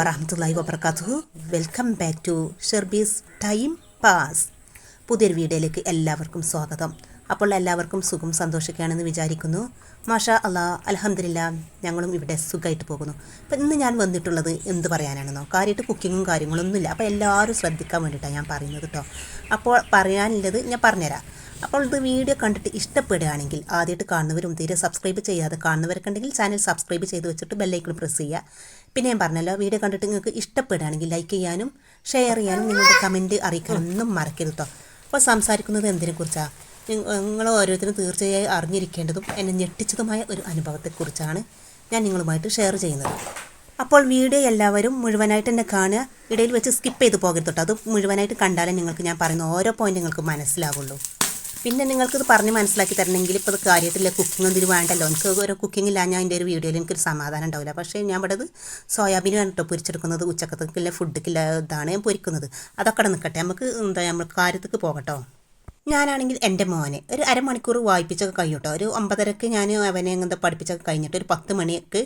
വറഹമത്തല്ലാഹി വബർക്കാത്തു welcome back to Sherbi's time pass പുതിയൊരു വീഡിയോയിലേക്ക് എല്ലാവർക്കും സ്വാഗതം. അപ്പോൾ എല്ലാവർക്കും സുഖം സന്തോഷിക്കുകയാണെന്ന് വിചാരിക്കുന്നു. മാഷാ അല്ലാ അലഹമില്ല ഞങ്ങളും ഇവിടെ സുഖമായിട്ട് പോകുന്നു. അപ്പം ഇന്ന് ഞാൻ വന്നിട്ടുള്ളത് എന്ത് പറയാനാണെന്നോ? കാര്യമായിട്ട് കുക്കിങ്ങും കാര്യങ്ങളൊന്നുമില്ല. അപ്പോൾ എല്ലാവരും ശ്രദ്ധിക്കാൻ വേണ്ടിയിട്ടാണ് ഞാൻ പറയുന്നത് കേട്ടോ. അപ്പോൾ പറയാനുള്ളത് ഞാൻ പറഞ്ഞുതരാം. അപ്പോൾ ഇത് വീഡിയോ കണ്ടിട്ട് ഇഷ്ടപ്പെടുകയാണെങ്കിൽ ആദ്യമായിട്ട് കാണുന്നവരും തീരെ സബ്സ്ക്രൈബ് ചെയ്യാതെ കാണുന്നവരൊക്കെ ഉണ്ടെങ്കിൽ ചാനൽ സബ്സ്ക്രൈബ് ചെയ്ത് വെച്ചിട്ട് ബെല്ലൈക്കൺ പ്രസ് ചെയ്യുക. പിന്നെ ഞാൻ പറഞ്ഞല്ലോ വീഡിയോ കണ്ടിട്ട് നിങ്ങൾക്ക് ഇഷ്ടപ്പെടുകയാണെങ്കിൽ ലൈക്ക് ചെയ്യാനും ഷെയർ ചെയ്യാനും നിങ്ങളുടെ കമന്റ് അറിയിക്കാനൊന്നും മറക്കരുത് അപ്പോൾ സംസാരിക്കുന്നത് എന്തിനെക്കുറിച്ചാണ് നിങ്ങൾ ഓരോരുത്തരും തീർച്ചയായും അറിഞ്ഞിരിക്കേണ്ടതും എന്നെ ഞെട്ടിച്ചതുമായ ഒരു അനുഭവത്തെക്കുറിച്ചാണ് ഞാൻ നിങ്ങളുമായിട്ട് ഷെയർ ചെയ്യുന്നത്. അപ്പോൾ വീഡിയോ എല്ലാവരും മുഴുവനായിട്ട് തന്നെ കാണുക. ഇടയിൽ വെച്ച് സ്കിപ്പ് ചെയ്ത് പോകരുത് അത് മുഴുവനായിട്ട് കണ്ടാലേ നിങ്ങൾക്ക് ഞാൻ പറയുന്ന ഓരോ പോയിന്റ് നിങ്ങൾക്ക് മനസ്സിലാവുള്ളൂ. പിന്നെ നിങ്ങൾക്കിത് പറഞ്ഞ് മനസ്സിലാക്കി തരണമെങ്കിൽ ഇപ്പോൾ അത് കാര്യത്തില്ല കുക്കിംഗ് ഒന്നും വേണ്ടല്ലോ. എനിക്ക് ഓരോ കുക്കിംഗ് ഇല്ല. ഞാൻ എന്റെ ഒരു വീഡിയോയിൽ എനിക്കൊരു സമാധാനം ഉണ്ടാവില്ല. പക്ഷേ ഞാൻ ഇവിടെ സോയാബീൻ കേട്ടോ പൊരിച്ചെടുക്കുന്നത്. ഉച്ചക്കത്തേക്കില്ല ഫുഡിക്കില്ല ഇതാണ് ഞാൻ പൊരിക്കുന്നത്. അതൊക്കെ നിൽക്കട്ടെ നമുക്ക് എന്താ നമ്മൾ കാര്യത്തേക്ക് പോകട്ടോ. ഞാനാണെങ്കിൽ എന്റെ മോനെ ഒരു അരമണിക്കൂർ വായിപ്പിച്ചൊക്കെ കഴിഞ്ഞിട്ടോ ഒരു ഒമ്പതരക്ക് ഞാൻ അവനെ എന്താ പഠിപ്പിച്ചൊക്കെ കഴിഞ്ഞിട്ട് ഒരു പത്ത് മണിക്ക്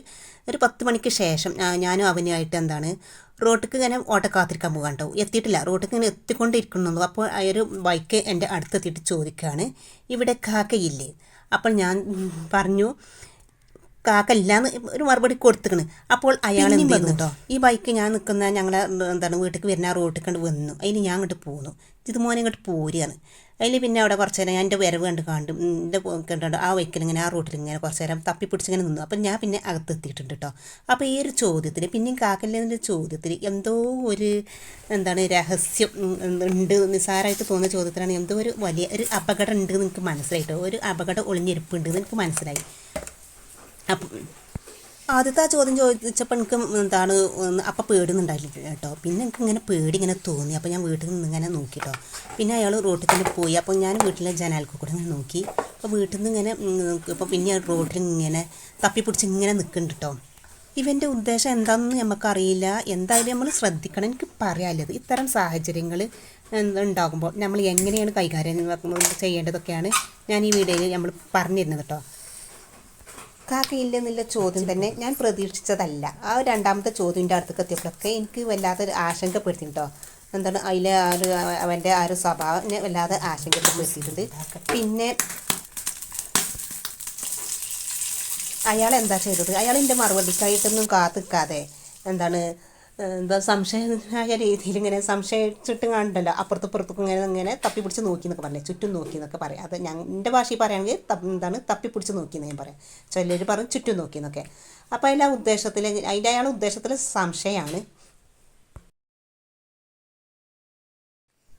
ഒരു പത്ത് മണിക്ക് ശേഷം ഞാനും അവനുമായിട്ട് എന്താണ് റോട്ടിക്ക് ഇങ്ങനെ ഓട്ട കാത്തിരിക്കാൻ പോകാൻ കേട്ടോ എത്തിയിട്ടില്ല. റോട്ടിക്ക് ഇങ്ങനെ എത്തിക്കൊണ്ടിരിക്കുന്നു അപ്പോൾ ആ ഒരു ബൈക്ക് എന്റെ അടുത്തെത്തിയിട്ട് ചോദിക്കുകയാണ് ഇവിടെ കാക്കയില്ലേ? അപ്പോൾ ഞാൻ പറഞ്ഞു പറഞ്ഞു കാക്കല്ലാന്ന് ഒരു മറുപടി കൊടുത്തിക്കണ്. അപ്പോൾ അയാൾ എന്ത് ചെയ്യുന്നു കേട്ടോ ഈ ബൈക്ക് ഞാൻ നിൽക്കുന്ന ഞങ്ങളെ എന്താണ് വീട്ടിലേക്ക് വരുന്ന ആ റോട്ടിൽ കണ്ട് വന്നു. അതിന് ഞാൻ അങ്ങോട്ട് പോന്നു. ഇത് മോനെ ഇങ്ങോട്ട് പോരുകയാണ്. അതിൽ പിന്നെ അവിടെ കുറച്ച് നേരം എന്റെ വരവ് കണ്ട് കണ്ടു എന്റെ കണ്ടുകൊണ്ട് ആ വയ്ക്കൽ ഇങ്ങനെ ആ റൂട്ടിൽ ഇങ്ങനെ കുറച്ച് നേരം തപ്പി പിടിച്ചിങ്ങനെ നിന്നു. അപ്പം ഞാൻ പിന്നെ അകത്തെത്തിയിട്ടുണ്ട് കേട്ടോ. അപ്പോൾ ഈ ഒരു ചോദ്യത്തിന് പിന്നെയും കാക്കലിന്റെ ചോദ്യത്തിൽ എന്തോ ഒരു എന്താണ് രഹസ്യം ഉണ്ട് നിസ്സാരമായിട്ട് തോന്നുന്ന ചോദ്യത്തിലാണ് എന്തോ ഒരു വലിയ ഒരു അപകടം ഉണ്ട് എന്ന് എനിക്ക് മനസ്സിലായിട്ടോ ഒരു അപകടം ഒളിഞ്ഞിരിപ്പുണ്ട് എന്ന് എനിക്ക് മനസ്സിലായി. അപ്പം ആദ്യത്തെ ആ ചോദ്യം ചോദിച്ചപ്പോൾ എനിക്ക് എന്താണ് അപ്പം പേടുന്നുണ്ടായില്ല കേട്ടോ. പിന്നെ എനിക്ക് ഇങ്ങനെ പേടി ഇങ്ങനെ തോന്നി. അപ്പോൾ ഞാൻ വീട്ടിൽ നിന്ന് ഇങ്ങനെ നോക്കി കേട്ടോ പിന്നെ അയാൾ റോട്ടിൽ തന്നെ പോയി. അപ്പോൾ ഞാൻ വീട്ടിലെ ജനാൽക്ക് കൂടെ നോക്കി. അപ്പോൾ വീട്ടിൽ നിന്ന് ഇങ്ങനെ ഇപ്പോൾ പിന്നെ റോഡിൽ ഇങ്ങനെ തപ്പിപ്പിടിച്ച് ഇങ്ങനെ നിൽക്കുന്നുണ്ട് കേട്ടോ ഇവന്റെ ഉദ്ദേശം എന്താണെന്ന് നമുക്കറിയില്ല എന്തായാലും നമ്മൾ ശ്രദ്ധിക്കണം. എനിക്ക് പറയാനുള്ളത് ഇത്തരം സാഹചര്യങ്ങൾ ഉണ്ടാകുമ്പോൾ നമ്മൾ എങ്ങനെയാണ് കൈകാര്യം ചെയ്യേണ്ടതൊക്കെയാണ് ഞാൻ ഈ വീഡിയോയിൽ നമ്മൾ പറഞ്ഞിരുന്നത് കേട്ടോ. കാക്കയില്ലെന്നുള്ള ചോദ്യം തന്നെ ഞാൻ പ്രതീക്ഷിച്ചതല്ല. ആ രണ്ടാമത്തെ ചോദ്യന്റെ അടുത്തേക്ക് എത്തിയപ്പോഴൊക്കെ എനിക്ക് വല്ലാത്തൊരു ആശങ്കപ്പെടുത്തി കേട്ടോ എന്താണ് അതിലെ ആ ഒരു അവന്റെ ആ ഒരു സ്വഭാവം വല്ലാതെ ആശങ്കപ്പെടുത്തിയിട്ടുണ്ട്. പിന്നെ അയാൾ എന്താ ചെയ്തത്? അയാൾ എന്റെ മറുപടിക്കായിട്ടൊന്നും കാത്തിക്കാതെ എന്താണ് എന്താ സംശയമായ രീതിയിൽ ഇങ്ങനെ സംശയിച്ചിട്ട് കണ്ടല്ലോ. അപ്പുറത്തും ഇപ്പുറത്തും ഇങ്ങനെ ഇങ്ങനെ തപ്പി പിടിച്ച് നോക്കി എന്നൊക്കെ പറഞ്ഞേ. ചുറ്റും നോക്കി എന്നൊക്കെ പറയാം. അത് ഞാൻ എന്റെ ഭാഷയിൽ പറയുകയാണെങ്കിൽ എന്താണ് തപ്പി പിടിച്ച് നോക്കി എന്ന് ഞാൻ പറയാം. ചിലർ പറഞ്ഞു ചുറ്റും നോക്കി എന്നൊക്കെ അപ്പോൾ അതിന്റെ ഉദ്ദേശത്തിൽ അതിന്റെ അയാളുടെ ഉദ്ദേശത്തിൽ സംശയമാണ്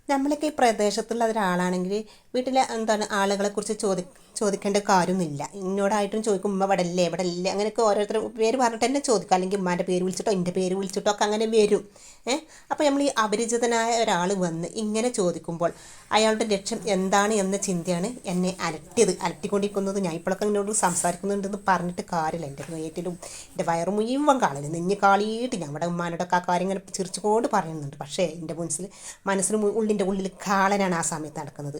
നമ്മളൊക്കെ ഈ പ്രദേശത്തുള്ള ഒരാളാണെങ്കിൽ വീട്ടിലെ എന്താണ് ആളുകളെ കുറിച്ച് ചോദി ചോദിക്കേണ്ട കാര്യമൊന്നുമില്ല. എന്നോടായിട്ടും ചോദിക്കും ഉമ്മ ഇവിടെ അല്ലേ ഇവിടെ അല്ലേ അങ്ങനെയൊക്കെ ഓരോരുത്തർ പേര് പറഞ്ഞിട്ട് തന്നെ ചോദിക്കാം. അല്ലെങ്കിൽ ഉമ്മാന്റെ പേര് വിളിച്ചിട്ടോ എന്റെ പേര് വിളിച്ചിട്ടോ ഒക്കെ അങ്ങനെ വരും. ഏഹ് അപ്പോൾ നമ്മൾ ഈ അപരിചിതനായ ഒരാൾ വന്ന് ഇങ്ങനെ ചോദിക്കുമ്പോൾ അയാളുടെ ലക്ഷ്യം എന്താണ് എന്ന ചിന്തയാണ് എന്നെ അലട്ടിയത്. അലട്ടിക്കൊണ്ടിരിക്കുന്നത് ഞാൻ ഇപ്പോഴൊക്കെ എന്നോട് സംസാരിക്കുന്നുണ്ടെന്ന് പറഞ്ഞിട്ട് കാര്യമില്ല. എന്റെ വയറ്റിലും എന്റെ വയറ് മുഴുവൻ കാളില്ല നെഞ്ഞ് കാളിയിട്ട് ഞങ്ങളുടെ ഉമ്മാനോടൊക്കെ ആ കാര്യം ഇങ്ങനെ ചിരിച്ചുകൊണ്ട് പറയുന്നുണ്ട്. പക്ഷേ എന്റെ മനസ്സിൽ മനസ്സിന് ഉള്ളിന്റെ ഉള്ളിൽ കാളനാണ് ആ സമയത്ത് നടക്കുന്നത്.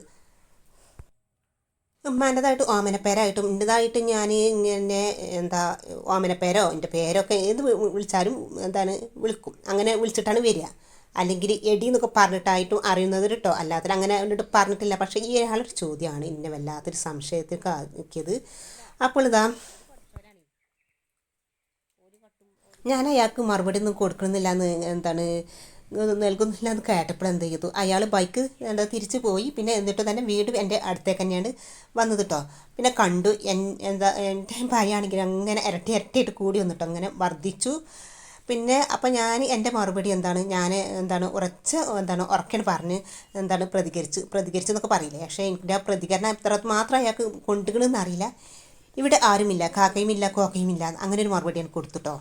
ഉമ്മാന്റെതായിട്ട് ഓമനപ്പേരായിട്ടും എന്റെതായിട്ട് ഞാൻ ഇങ്ങനെ എന്താ ഓമനപ്പേരോ എന്റെ പേരൊക്കെ ഏത് വിളിച്ചാലും എന്താണ് വിളിക്കും. അങ്ങനെ വിളിച്ചിട്ടാണ് വരിക. അല്ലെങ്കിൽ എടി എന്നൊക്കെ പറഞ്ഞിട്ടായിട്ടും അറിയുന്നത് കേട്ടോ അല്ലാതെ അങ്ങനെ എന്നിട്ട് പറഞ്ഞിട്ടില്ല. പക്ഷേ ഈ ഒരാളൊരു ചോദ്യമാണ്. എന്നെ വല്ലാത്തൊരു സംശയത്തേക്ക് ആക്കിയത് അപ്പോൾ ഇതാ ഞാൻ അയാൾക്ക് മറുപടി ഒന്നും കൊടുക്കണമെന്നില്ല എന്ന് എന്താണ് നൽകുന്നില്ല എന്ന് കേട്ടപ്പോൾ എന്ത് ചെയ്തു? അയാൾ ബൈക്ക് എന്താ തിരിച്ചു പോയി. പിന്നെ എന്നിട്ട് തന്നെ വീട് എന്റെ അടുത്തേക്ക് തന്നെയാണ് വന്നത് കേട്ടോ പിന്നെ കണ്ടു എൻ എന്താ എന്റെ ഭയമാണെങ്കിൽ അങ്ങനെ ഇരട്ടി ഇരട്ടിയിട്ട് കൂടി വന്നിട്ടോ അങ്ങനെ വർദ്ധിച്ചു. പിന്നെ അപ്പം ഞാൻ എന്റെ മറുപടി എന്താണ്? ഞാൻ എന്താണ് ഉറച്ച എന്താണ് ഉറക്കണ് പറഞ്ഞ് എന്താണ് പ്രതികരിച്ച് പ്രതികരിച്ചു എന്നൊക്കെ പറയില്ലേ? പക്ഷേ എന്റെ ആ പ്രതികരണം എത്ര മാത്രം അയാൾക്ക് കൊണ്ടുകളെന്നറിയില്ല ഇവിടെ ആരുമില്ല. കാക്കയുമില്ല കോക്കയുമില്ല. അങ്ങനെ ഒരു മറുപടി ഞാൻ കൊടുത്തുട്ടോ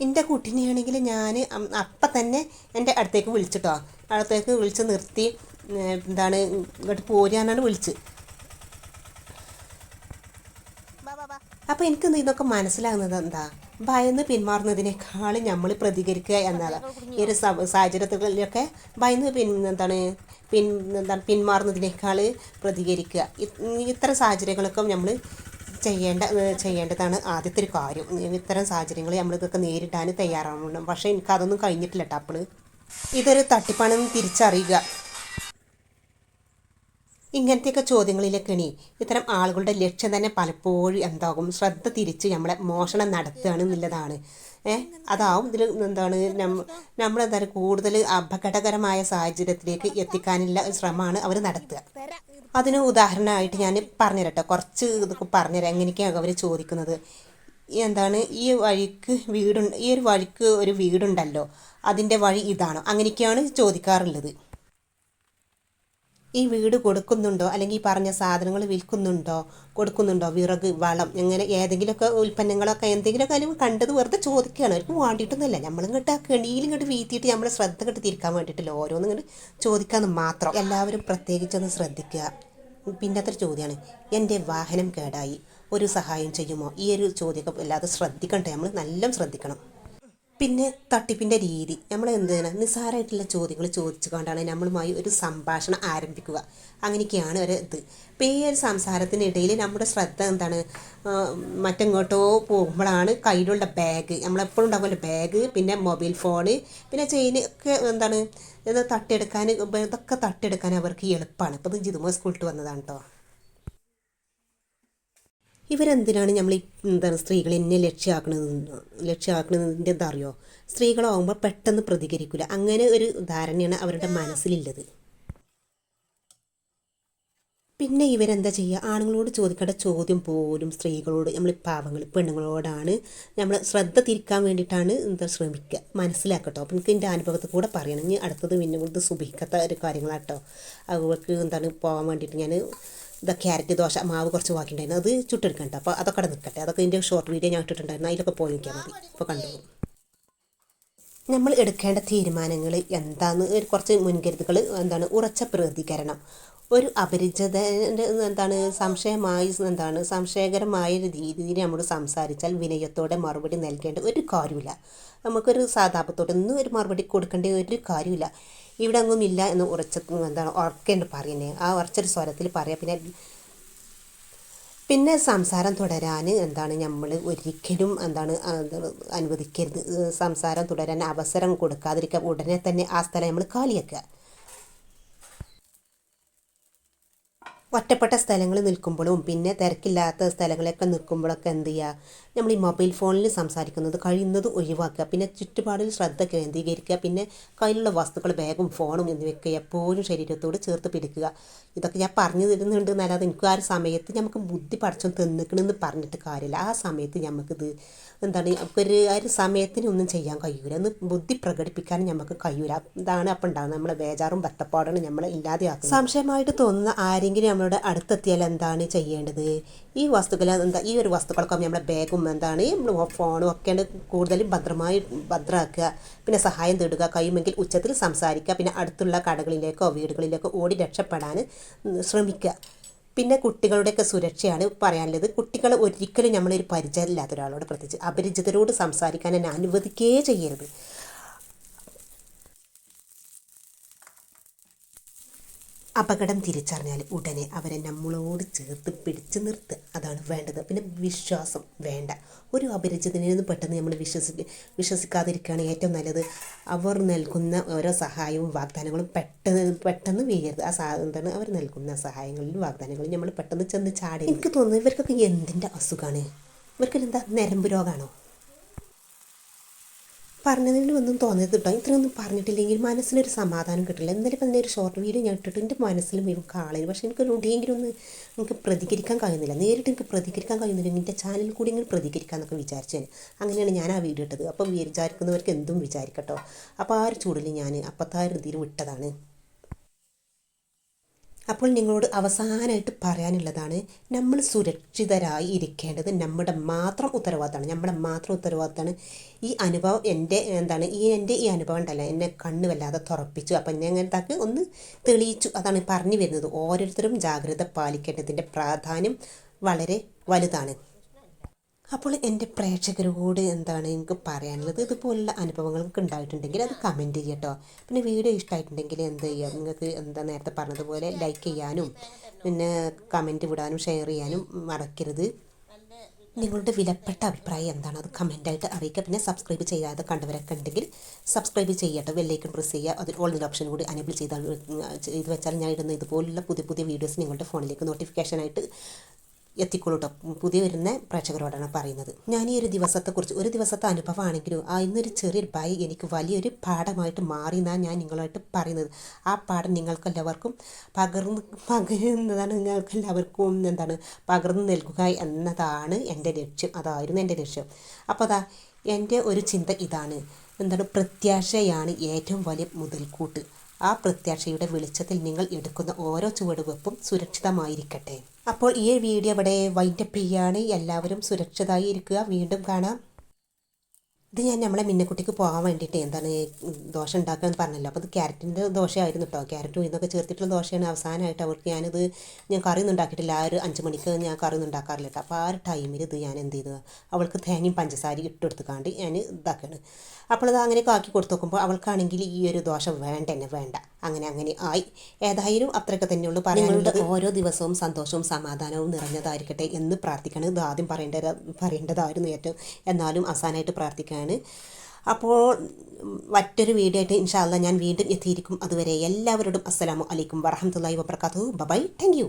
എന്റെ കുട്ടീനെയാണെങ്കിൽ ഞാൻ അപ്പം തന്നെ എന്റെ അടുത്തേക്ക് വിളിച്ചിട്ടോ. അടുത്തേക്ക് വിളിച്ച് നിർത്തി എന്താണ് ഇങ്ങോട്ട് പോരാനാണ് വിളിച്ച്. അപ്പോൾ എനിക്ക് ഇതൊക്കെ മനസ്സിലാകുന്നത് എന്താ? ഭയന്ന് പിന്മാറുന്നതിനേക്കാളും നമ്മൾ പ്രതികരിക്കുക എന്നതാണ് ഈ ഒരു സാഹചര്യത്തിലൊക്കെ ഭയന്ന് പിൻ എന്താണ് പിൻ എന്താണ് പിന്മാറുന്നതിനേക്കാൾ പ്രതികരിക്കുക. ഇത്തരം സാഹചര്യങ്ങളൊക്കെ നമ്മൾ ചെയ്യേണ്ട ചെയ്യേണ്ടതാണ് ആദ്യത്തെ ഒരു കാര്യം ഇത്തരം സാഹചര്യങ്ങൾ നമ്മൾക്കൊക്കെ നേരിടാൻ തയ്യാറാവണം. പക്ഷേ എനിക്കതൊന്നും കഴിഞ്ഞിട്ടില്ല കേട്ടോ അപ്പോൾ ഇതൊരു തട്ടിപ്പാണെന്ന് തിരിച്ചറിയുക. ഇങ്ങനത്തെയൊക്കെ ചോദ്യങ്ങളിലേക്കാണ് ഇത്തരം ആളുകളുടെ ലക്ഷ്യം തന്നെ പലപ്പോഴും എന്താകും. ശ്രദ്ധ തിരിച്ച് നമ്മളെ മോഷണം നടത്തുകയാണ് എന്നുള്ളതാണ്. ഏഹ് അതാവും. ഇതിൽ എന്താണ്? നമ്മളെന്താണ് കൂടുതൽ അപകടകരമായ സാഹചര്യത്തിലേക്ക് എത്തിക്കാനുള്ള ശ്രമമാണ് അവർ നടത്തുക. അതിന് ഉദാഹരണമായിട്ട് ഞാൻ പറഞ്ഞുതരട്ടെ. കുറച്ച് ഇതൊക്കെ പറഞ്ഞുതരാം. എങ്ങനെയൊക്കെയാണ് അവർ ചോദിക്കുന്നത്. എന്താണ്? ഈ വഴിക്ക് വീടുണ്ട് ഈ ഒരു വഴിക്ക് ഒരു വീടുണ്ടല്ലോ. അതിന്റെ വഴി ഇതാണോ. അങ്ങനെയൊക്കെയാണ് ചോദിക്കാറുള്ളത്. ഈ വീട് കൊടുക്കുന്നുണ്ടോ? അല്ലെങ്കിൽ ഈ പറഞ്ഞ സാധനങ്ങൾ വിൽക്കുന്നുണ്ടോ? കൊടുക്കുന്നുണ്ടോ? വിറക് വളം അങ്ങനെ ഏതെങ്കിലുമൊക്കെ ഉൽപ്പന്നങ്ങളൊക്കെ എന്തെങ്കിലുമൊക്കെ അതിൽ കണ്ടത് വെറുതെ ചോദിക്കുകയാണ്. അവർക്ക് വേണ്ടിയിട്ടൊന്നുമല്ല. നമ്മളിങ്ങോട്ട് ആ കെണിയിൽ ഇങ്ങോട്ട് വീത്തിയിട്ട് നമ്മളെ ശ്രദ്ധ ഇങ്ങോട്ട് തിരിക്കാൻ വേണ്ടിയിട്ടില്ല ഓരോന്നും ഇങ്ങോട്ട് ചോദിക്കാമെന്ന് മാത്രം. എല്ലാവരും പ്രത്യേകിച്ചൊന്ന് ശ്രദ്ധിക്കുക. പിന്നത്തെ ചോദ്യമാണ്. എന്റെ വാഹനം കേടായി. ഒരു സഹായം ചെയ്യുമോ? ഈ ഒരു ചോദ്യമൊക്കെ അല്ലാതെ ശ്രദ്ധിക്കണ്ടേ? നമ്മൾ നല്ല ശ്രദ്ധിക്കണം. പിന്നെ തട്ടിപ്പിന്റെ രീതി. നമ്മൾ എന്താണ് നിസ്സാരമായിട്ടുള്ള ചോദ്യങ്ങൾ ചോദിച്ചു കൊണ്ടാണ് നമ്മളുമായി ഒരു സംഭാഷണം ആരംഭിക്കുക. അങ്ങനെയൊക്കെയാണ് ഒരു ഇത്. ഇപ്പോൾ ഈ ഒരു സംസാരത്തിനിടയിൽ നമ്മുടെ ശ്രദ്ധ എന്താണ്? മറ്റെങ്ങോട്ടോ പോകുമ്പോഴാണ് കയ്യിലുള്ള ബാഗ്. നമ്മളെപ്പോഴും ഉണ്ടാകുമല്ലോ ബാഗ് പിന്നെ മൊബൈൽ ഫോണ് പിന്നെ ചെയിൻ ഒക്കെ എന്താണ്? ഇത് തട്ടിയെടുക്കാൻ ഇതൊക്കെ തട്ടിയെടുക്കാൻ അവർക്ക് എളുപ്പമാണ്. ഇപ്പോൾ ഇത് ജിതുമോ സ്കൂളിട്ട് വന്നതാണ് കേട്ടോ ഇവരെന്തിനാണ് നമ്മൾ എന്താണ് സ്ത്രീകളെ എന്നെ ലക്ഷ്യമാക്കണതെന്ന് ലക്ഷ്യമാക്കണതിന്റെ എന്താ അറിയോ? സ്ത്രീകളാവുമ്പോൾ പെട്ടെന്ന് പ്രതികരിക്കില്ല അങ്ങനെ ഒരു ധാരണയാണ് അവരുടെ മനസ്സിലുള്ളത്. പിന്നെ ഇവരെന്താ ചെയ്യുക? ആണുങ്ങളോട് ചോദിക്കേണ്ട ചോദ്യം പോലും സ്ത്രീകളോട് നമ്മൾ പാവങ്ങൾ പെണ്ണുങ്ങളോടാണ് നമ്മൾ ശ്രദ്ധ തിരിക്കാൻ വേണ്ടിയിട്ടാണ് എന്താ ശ്രമിക്കുക. മനസ്സിലാക്കട്ടോ. അപ്പം എനിക്ക് എന്റെ അനുഭവത്തിൽ കൂടെ പറയണം. ഇനി അടുത്തത് പിന്നെ കൊണ്ട് സുഭിക്കാത്ത ഒരു കാര്യങ്ങളാട്ടോ. അവർക്ക് എന്താണ് പോകാൻ വേണ്ടിയിട്ട് ഞാൻ ഇതാ ക്യാരറ്റ് ദോശ മാവ് കുറച്ച് ബാക്കിയുണ്ടായിരുന്നു അത് ചുട്ടെടുക്കണ്ട അപ്പോൾ അതൊക്കെ അവിടെ നിൽക്കട്ടെ. അതൊക്കെ ഇതിന്റെ ഷോർട്ട് വീഡിയോ ഞാൻ ഇട്ടിട്ടുണ്ടായിരുന്നു. അതിലൊക്കെ പോയി നോക്കിയാൽ മതി. അപ്പോൾ കണ്ടുപോകും നമ്മൾ എടുക്കേണ്ട തീരുമാനങ്ങൾ എന്താന്ന് ഒരു കുറച്ച് മുൻകരുതുകൾ എന്താണ് ഉറച്ച പ്രതികരണം. ഒരു അപരിചിതന്റെ എന്താണ് സംശയമായി എന്താണ് സംശയകരമായ രീതിയിൽ നമ്മൾ സംസാരിച്ചാൽ വിനയത്തോടെ മറുപടി നൽകേണ്ട ഒരു കാര്യമില്ല. നമുക്കൊരു സാധാപത്തോടെ ഒന്നും ഒരു മറുപടി കൊടുക്കേണ്ട ഒരു കാര്യമില്ല. ഇവിടെ അങ്ങും ഇല്ല എന്ന് ഉറച്ച എന്താണ് ഉറക്കേണ്ട പറയുന്നത് ആ ഉറച്ചൊരു സ്വരത്തിൽ പറയാം. പിന്നെ പിന്നെ സംസാരം തുടരാൻ എന്താണ് നമ്മൾ ഒരിക്കലും എന്താണ് അനുവദിക്കരുത്. സംസാരം തുടരാൻ അവസരം കൊടുക്കാതിരിക്കുക ഉടനെ തന്നെ ആ സ്ഥലം നമ്മൾ കാലിയാക്കുക. ഒറ്റപ്പെട്ട സ്ഥലങ്ങളിൽ നിൽക്കുമ്പോഴും പിന്നെ തിരക്കില്ലാത്ത സ്ഥലങ്ങളിലൊക്കെ നിൽക്കുമ്പോഴൊക്കെ എന്ത് ചെയ്യുക? നമ്മൾ ഈ മൊബൈൽ ഫോണിൽ സംസാരിക്കുന്നത് കഴിയുന്നത് ഒഴിവാക്കുക. പിന്നെ ചുറ്റുപാടിൽ ശ്രദ്ധ കേന്ദ്രീകരിക്കുക. പിന്നെ കയ്യിലുള്ള വസ്തുക്കൾ ബാഗും ഫോണും എന്നിവയൊക്കെ എപ്പോഴും ശരീരത്തോട് ചേർത്ത് പിടിക്കുക. ഇതൊക്കെ ഞാൻ പറഞ്ഞു തരുന്നുണ്ട് എന്നല്ലാതെ എനിക്ക് ആ ഒരു സമയത്ത് നമുക്ക് ബുദ്ധി പഠിച്ചു തിന്നിക്കണമെന്ന് പറഞ്ഞിട്ട് കാര്യമില്ല. ആ സമയത്ത് നമുക്കിത് എന്താണ്? നമുക്കൊരു ആ ഒരു സമയത്തിന് ഒന്നും ചെയ്യാൻ കഴിയൂല. ഒന്ന് ബുദ്ധി പ്രകടിപ്പിക്കാൻ നമുക്ക് കഴിയൂല. ഇതാണ് അപ്പം ഉണ്ടാകുന്നത് നമ്മളെ ബേജാറും ബത്തപ്പാടാണ് നമ്മളെ ഇല്ലാതെയാക്കുന്നത്. സംശയമായിട്ട് തോന്നുന്ന ആരെങ്കിലും നമ്മളോട് അടുത്തെത്തിയാൽ എന്താണ് ചെയ്യേണ്ടത്? ഈ വസ്തുക്കൾ എന്താ ഈ ഒരു വസ്തുക്കളൊക്കെ നമ്മളെ ബാഗും എന്താണ് നമ്മൾ ഫോണും ഒക്കെ കൂടുതലും ഭദ്രമായി ഭദ്രമാക്കുക പിന്നെ സഹായം തേടുക കഴിയുമെങ്കിൽ ഉച്ചത്തിൽ സംസാരിക്കുക പിന്നെ അടുത്തുള്ള കടകളിലേക്കോ വീടുകളിലേക്കോ ഓടി രക്ഷപ്പെടാൻ ശ്രമിക്കുക. പിന്നെ കുട്ടികളുടെയൊക്കെ സുരക്ഷയാണ് പറയാനുള്ളത്. കുട്ടികൾ ഒരിക്കലും നമ്മളൊരു പരിചയമില്ലാത്ത ഒരാളോട് പ്രത്യേകിച്ച് അപരിചിതരോട് സംസാരിക്കാൻ എന്നെ അനുവദിക്കുകയേ ചെയ്യരുത്. അപകടം തിരിച്ചറിഞ്ഞാൽ ഉടനെ അവരെ നമ്മളോട് ചേർത്ത് പിടിച്ചു നിർത്തുക അതാണ് വേണ്ടത്. പിന്നെ വിശ്വാസം വേണ്ട. ഒരു അപരിചിതനിൽ നിന്ന് പെട്ടെന്ന് നമ്മൾ വിശ്വസി വിശ്വസിക്കാതിരിക്കുകയാണ് ഏറ്റവും നല്ലത്. അവർ നൽകുന്ന ഓരോ സഹായവും വാഗ്ദാനങ്ങളും പെട്ടെന്ന് പെട്ടെന്ന് വീഴരുത്. ആ സാധനം അവർ നൽകുന്ന സഹായങ്ങളിലും വാഗ്ദാനങ്ങളും നമ്മൾ പെട്ടെന്ന് ചെന്ന് ചാടി. എനിക്ക് തോന്നുന്നു ഇവർക്കൊക്കെ എന്തിന്റെ അസുഖമാണ്? ഇവർക്കെന്താ എന്താ ഞരമ്പ് രോഗമാണോ പറഞ്ഞതിൽ ഒന്നും തോന്നരുത് കേട്ടോ ഇത്രയൊന്നും പറഞ്ഞിട്ടില്ലെങ്കിൽ മനസ്സിനൊരു സമാധാനം കിട്ടില്ല. എന്തായാലും ഇപ്പം ഒരു ഷോർട്ട് വീഡിയോ ഞാൻ ഇട്ടിട്ട് എന്റെ മനസ്സിലും ഇവ കാളയും പക്ഷേ എനിക്ക് എവിടെയെങ്കിലും ഒന്ന് എനിക്ക് പ്രതികരിക്കാൻ കഴിയുന്നില്ല. നേരിട്ട് എനിക്ക് പ്രതികരിക്കാൻ കഴിയുന്നില്ല. എന്റെ ചാനലിൽ കൂടി ഇങ്ങനെ പ്രതികരിക്കാമെന്നൊക്കെ വിചാരിച്ചേന് അങ്ങനെയാണ് ഞാൻ ആ വീഡിയോ ഇട്ടത്. അപ്പം വിചാരിക്കുന്നവർക്ക് എന്തും വിചാരിക്കട്ടോ. അപ്പോൾ ആ ഒരു ചൂടിൽ ഞാൻ അപ്പത്താ രീതിയിൽ വിട്ടതാണ്. അപ്പോൾ നിങ്ങളോട് അവസാനമായിട്ട് പറയാനുള്ളതാണ് നമ്മൾ സുരക്ഷിതരായി ഇരിക്കേണ്ടത് നമ്മുടെ മാത്രം ഉത്തരവാദിത്തമാണ്. നമ്മുടെ മാത്രം ഉത്തരവാദിത്തമാണ് ഈ അനുഭവം എന്റെ എന്താണ് ഈ എന്റെ ഈ അനുഭവം ഉണ്ടല്ലോ? എന്നെ കണ്ണ് വല്ലാതെ തുറപ്പിച്ചു. അപ്പം ഞാൻ അങ്ങനത്തെ ഒന്ന് തെളിയിച്ചു. അതാണ് പറഞ്ഞു വരുന്നത്. ഓരോരുത്തരും ജാഗ്രത പാലിക്കേണ്ടതിന്റെ പ്രാധാന്യം വളരെ വലുതാണ്. അപ്പോൾ എന്റെ പ്രേക്ഷകരോട് എന്താണ് എനിക്ക് പറയാനുള്ളത്? ഇതുപോലുള്ള അനുഭവങ്ങൾക്ക് ഉണ്ടായിട്ടുണ്ടെങ്കിൽ അത് കമന്റ് ചെയ്യട്ടോ പിന്നെ വീഡിയോ ഇഷ്ടമായിട്ടുണ്ടെങ്കിൽ എന്ത് ചെയ്യുക? നിങ്ങൾക്ക് എന്താ നേരത്തെ പറഞ്ഞതുപോലെ ലൈക്ക് ചെയ്യാനും പിന്നെ കമന്റ് വിടാനും ഷെയർ ചെയ്യാനും മറക്കരുത്. നിങ്ങളുടെ വിലപ്പെട്ട അഭിപ്രായം എന്താണ്? അത് കമന്റായിട്ട് അറിയിക്കുക. പിന്നെ സബ്സ്ക്രൈബ് ചെയ്യാതെ കണ്ടവരൊക്കെ ഉണ്ടെങ്കിൽ സബ്സ്ക്രൈബ് ചെയ്യട്ടെ ബെല്ലൈക്കൺ പ്രസ് ചെയ്യുക. അതിൽ ഓൾ ഓപ്ഷൻ കൂടി അനേബിൾ ചെയ്താൽ ചെയ്ത് വെച്ചാൽ ഞാൻ ഇടുന്ന ഇതുപോലുള്ള പുതിയ പുതിയ വീഡിയോസ് നിങ്ങളുടെ ഫോണിലേക്ക് നോട്ടിഫിക്കേഷനായിട്ട് എത്തിക്കോളൂ കേട്ടോ പുതിയ വരുന്ന പ്രേക്ഷകരോടാണ് പറയുന്നത്. ഞാൻ ഈ ഒരു ദിവസത്തെക്കുറിച്ച് ഒരു ദിവസത്തെ അനുഭവമാണെങ്കിലും ആ ഇന്നൊരു ചെറിയൊരു ഭയ എനിക്ക് വലിയൊരു പാഠമായിട്ട് മാറി എന്നാണ് ഞാൻ നിങ്ങളായിട്ട് പറയുന്നത്. ആ പാഠം നിങ്ങൾക്കെല്ലാവർക്കും പകർന്ന് പകരുന്നതാണ് നിങ്ങൾക്കെല്ലാവർക്കും എന്താണ് പകർന്നു നൽകുക എന്നതാണ് എന്റെ ലക്ഷ്യം. അതായിരുന്നു എന്റെ ലക്ഷ്യം. അപ്പോൾ അതാ എന്റെ ഒരു ചിന്ത ഇതാണ്. എന്താണ് പ്രത്യാശയാണ് ഏറ്റവും വലിയ മുതൽക്കൂട്ട്. ആ പ്രത്യാശയുടെ വെളിച്ചത്തിൽ നിങ്ങൾ എടുക്കുന്ന ഓരോ ചുവടുവെപ്പും സുരക്ഷിതമായിരിക്കട്ടെ. അപ്പോൾ ഈ വീഡിയോ ഇവിടെ വൈൻഡപ്പ് ചെയ്യാണ് എല്ലാവരും സുരക്ഷിതമായി ഇരിക്കുക വീണ്ടും കാണാം. ഇത് ഞാൻ നമ്മളെ മിന്നക്കുട്ടിക്ക് പോകാൻ വേണ്ടിയിട്ട് എന്താണ് ദോശ ഉണ്ടാക്കാന്ന് പറഞ്ഞല്ലോ. അപ്പോൾ ഇത് ക്യാരറ്റിന്റെ ദോശയായിരുന്നു കേട്ടോ ക്യാരറ്റും ഇതൊക്കെ ചേർത്തിട്ടുള്ള ദോശയാണ്. അവസാനമായിട്ട് അവർക്ക് ഞാനിത് ഞാൻ കറി ഒന്നും ഉണ്ടാക്കിയിട്ടില്ല. ആ ഒരു അഞ്ച് മണിക്ക് ഞാൻ കറി ഒന്നും ഉണ്ടാക്കാറില്ല കേട്ടോ അപ്പോൾ ആ ഒരു ടൈമിൽ ഇത് ഞാൻ എന്ത് ചെയ്തു അവൾക്ക് തേങ്ങയും പഞ്ചസാരയും ഇട്ടെടുത്തുകാണ്ട് ഞാൻ ഇതാക്കാണ്. അപ്പോൾ അത് അങ്ങനെയൊക്കെ ആക്കി കൊടുത്തു നോക്കുമ്പോൾ അവൾക്കാണെങ്കിൽ ഈ ഒരു ദോശ വേണ്ട തന്നെ വേണ്ട. അങ്ങനെ അങ്ങനെ ആയി. ഏതായാലും അത്രയൊക്കെ തന്നെയുള്ളൂ. പറയാനുള്ളത് ഓരോ ദിവസവും സന്തോഷവും സമാധാനവും നിറഞ്ഞതായിരിക്കട്ടെ എന്ന് പ്രാർത്ഥിക്കണം ഇത് ആദ്യം പറയേണ്ട പറയേണ്ടതായിരുന്നു ഏറ്റവും. എന്നാലും അവസാനമായിട്ട് പ്രാർത്ഥിക്കുകയാണ്. അപ്പോൾ മറ്റൊരു വീഡിയോ ആയിട്ട് ഇൻഷാല്ല ഞാൻ വീണ്ടും എത്തിയിരിക്കും. അതുവരെ എല്ലാവരോടും അസ്സലാമു അലൈക്കും വറഹമത്തല്ലാഹി വബർക്കാത്തു ബൈ താങ്ക് യു.